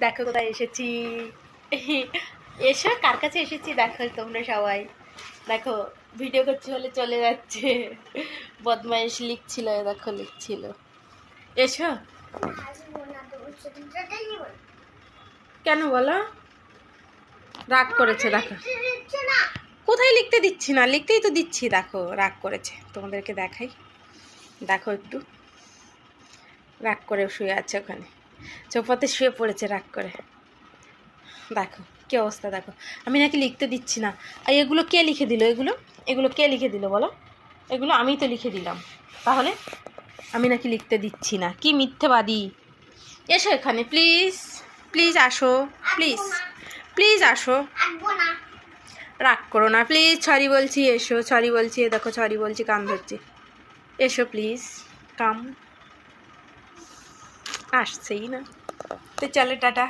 দেখো কোথায় এসেছি। এসো, কার কাছে এসেছি? দেখো, তোমরা সবাই। দেখো ভিডিও করছি হলে চলে যাচ্ছে। বদমাইশ লিখছিল দেখো, লিখছিল। এসো। কেন বলো? রাগ করেছে, দেখো। কোথায় লিখতে দিচ্ছি না? লিখতেই তো দিচ্ছি, দেখো, রাগ করেছে। তোমাদেরকে দেখাই। দেখো একটু। রাগ করে শুয়ে আছে ওখানে। চৌপাতে শুয়ে পড়েছে রাগ করে। দেখো, কি অবস্থা দেখো। আমি নাকি লিখতে দিচ্ছি না। আর এগুলো কে লিখে দিল? এগুলো? এগুলো কে লিখে দিল বলো? এগুলো আমি তো লিখে দিলাম। তাহলে? আমি নাকি লিখতে দিচ্ছি না। কি মিথ্যেবাদী। এসো এখানে প্লিজ প্লিজ আসো প্লিজ প্লিজ আসো। রাগ করো না প্লিজ সরি বলছি, এসো সরি বলছি দেখো সরি বলছি, কান ধরছি। এসো প্লিজ কাম আসছেই না। তো চলে টাটা।